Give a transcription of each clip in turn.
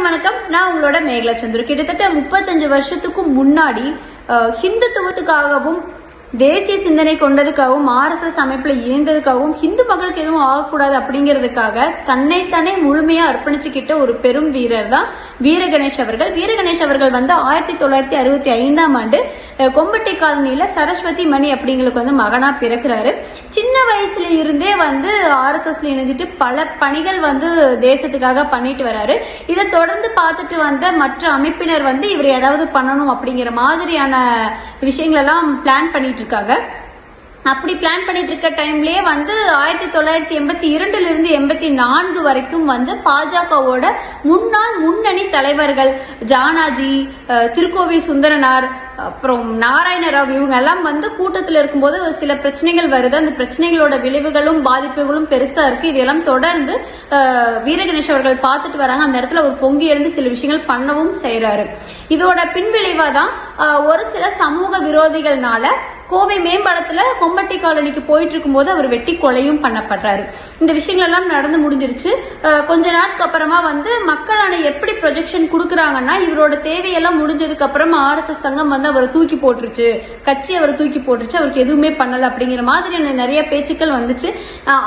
எல்லாருக்கும் வணக்கம். நான் உங்களோட மேகலா சந்துரு கிட்டத்தட்ட முப்பத்தஞ்சு வருஷத்துக்கும் முன்னாடி ஹிந்துத்துவத்துக்காகவும் தேசிய சிந்தனை கொண்டதுக்காகவும் ஆர்எஸ்எஸ் அமைப்புல இயந்ததுக்காகவும் ஹிந்து மக்களுக்கு எதுவும் ஆகக்கூடாது அப்படிங்கிறதுக்காக தன்னைத்தானே முழுமையா அர்ப்பணிச்சுக்கிட்ட ஒரு பெரும் வீரர் தான் வீர கணேஷ் அவர்கள். வீர கணேஷ் அவர்கள் வந்து ஆயிரத்தி தொள்ளாயிரத்தி அறுபத்தி ஐந்தாம் ஆண்டு கொம்பட்டி காலனியில சரஸ்வதி மணி அப்படிங்களுக்கு வந்து மகனா பிறக்கிறாரு. சின்ன வயசுல இருந்தே வந்து ஆர்எஸ்எஸ்ல இணைஞ்சிட்டு பல பணிகள் வந்து தேசத்துக்காக பண்ணிட்டு வராரு. இதை தொடர்ந்து பார்த்துட்டு வந்த மற்ற அமைப்பினர் வந்து இவர் ஏதாவது பண்ணணும் அப்படிங்கிற மாதிரியான விஷயங்கள் எல்லாம் பிளான் பண்ணிட்டு இருக்காங்க அப்படி பிளான் பண்ணிட்டு இருக்க டைம்லயே வந்து ஆயிரத்தி தொள்ளாயிரத்தி எண்பத்தி இரண்டுல இருந்து எண்பத்தி நான்கு வரைக்கும் வந்து பாஜகவோட முன்னாள் முன்னணி தலைவர்கள் ஜானாஜி திருக்கோவில் சுந்தரனார் அப்புறம் நாராயணராவ் இவங்க எல்லாம் வந்து கூட்டத்தில் இருக்கும்போது ஒரு சில பிரச்சனைகள் வருது. அந்த பிரச்சனைகளோட விளைவுகளும் பாதிப்புகளும் பெருசா இருக்கு. இதெல்லாம் தொடர்ந்து வீரகணேஷ் அவர்கள் பார்த்துட்டு வராங்க. அந்த இடத்துல ஒரு பொங்கி எழுந்து சில விஷயங்கள் பண்ணவும் செய்யறாரு இதோட பின்விளைவா தான் ஒரு சில சமூக விரோதிகள்னால கோவை மேம்பாலத்துல கொம்பட்டி காலனிக்கு போயிட்டு இருக்கும்போது அவர் வெட்டி கொலையும் பண்ணப்படுறாரு. இந்த விஷயங்கள் எல்லாம் நடந்து முடிஞ்சிருச்சு. கொஞ்ச நாட்கு அப்புறமா வந்து மக்களான எப்படி ப்ரொஜெக்ஷன் கொடுக்குறாங்கன்னா இவரோட தேவையெல்லாம் முடிஞ்சதுக்கு அப்புறமா ஆர்எஸ்எஸ் சங்கம் வந்து அவரை தூக்கி போட்டுருச்சு. கட்சி அவரை தூக்கி போட்டுருச்சு. அவருக்கு எதுவுமே பண்ணல அப்படிங்கிற மாதிரியான நிறைய பேச்சுக்கள் வந்துச்சு.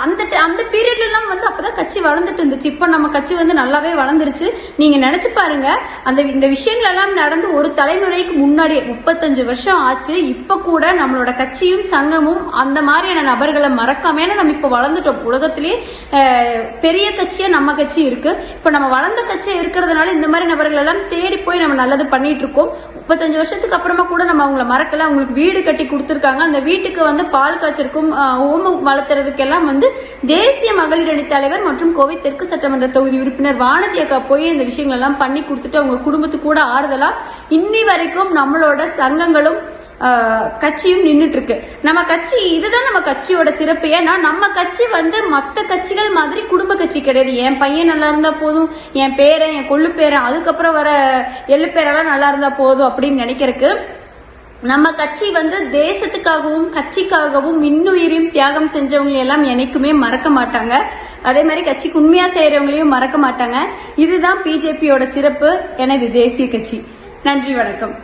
அந்த அந்த பீரியட்ல எல்லாம் வந்து அப்பதான் கட்சி வளர்ந்துட்டு இருந்துச்சு. இப்போ நம்ம கட்சி வந்து நல்லாவே வளர்ந்துருச்சு. நீங்க நினைச்சு பாருங்க அந்த இந்த விஷயங்கள் எல்லாம் நடந்து ஒரு தலைமுறைக்கு முன்னாடி முப்பத்தஞ்சு வருஷம் ஆச்சு. இப்ப கூட நம்ம நம்மளோட கட்சியும் சங்கமும் அந்த மாதிரியான நபர்களை மறக்காம ஏன்னா நம்ம இப்போ வளர்ந்துட்டோம். உலகத்திலே பெரிய கட்சியா நம்ம கட்சி இருக்கு. இப்ப நம்ம வளர்ந்த கட்சியா இருக்கிறதுனால இந்த மாதிரி நபர்கள் எல்லாம் தேடி போய் நம்ம நல்லது பண்ணிட்டு இருக்கோம். முப்பத்தஞ்சு வருஷத்துக்கு அப்புறமா கூட நம்ம அவங்கள மறக்கல. அவங்களுக்கு வீடு கட்டி கொடுத்துருக்காங்க. அந்த வீட்டுக்கு வந்து பால் காய்ச்சிருக்கும் ஓமம் வளர்த்துறதுக்கெல்லாம் வந்து தேசிய மகளிர் அணி தலைவர் மற்றும் கோவை தெற்கு சட்டமன்ற தொகுதி உறுப்பினர் வானதி அக்கா போய் இந்த விஷயங்கள் எல்லாம் பண்ணி கொடுத்துட்டு அவங்க குடும்பத்துக்கு கூட ஆறுதலா இன்னி வரைக்கும் நம்மளோட சங்கங்களும் கட்சியும் நின்றுட்டு இருக்கு நம்ம கட்சி இதுதான் நம்ம கட்சியோட சிறப்பு. ஏன்னா நம்ம கட்சி வந்து மற்ற கட்சிகள் மாதிரி குடும்ப கட்சி கிடையாது. என் பையன் நல்லா இருந்தா போதும் என் பேரன் என் கொள்ளு பேரன் அதுக்கப்புறம் வர எள்ளு பேரெல்லாம் நல்லா இருந்தா போதும் அப்படின்னு நினைக்கிறதுக்கு நம்ம கட்சி வந்து தேசத்துக்காகவும் கட்சிக்காகவும் இன்னுயிரையும் தியாகம் செஞ்சவங்க எல்லாம் என்னைக்குமே மறக்க மாட்டாங்க. அதே மாதிரி கட்சிக்கு உண்மையா செய்யறவங்களையும் மறக்க மாட்டாங்க. இதுதான் பிஜேபியோட சிறப்பு. எனது தேசிய கட்சி. நன்றி வணக்கம்.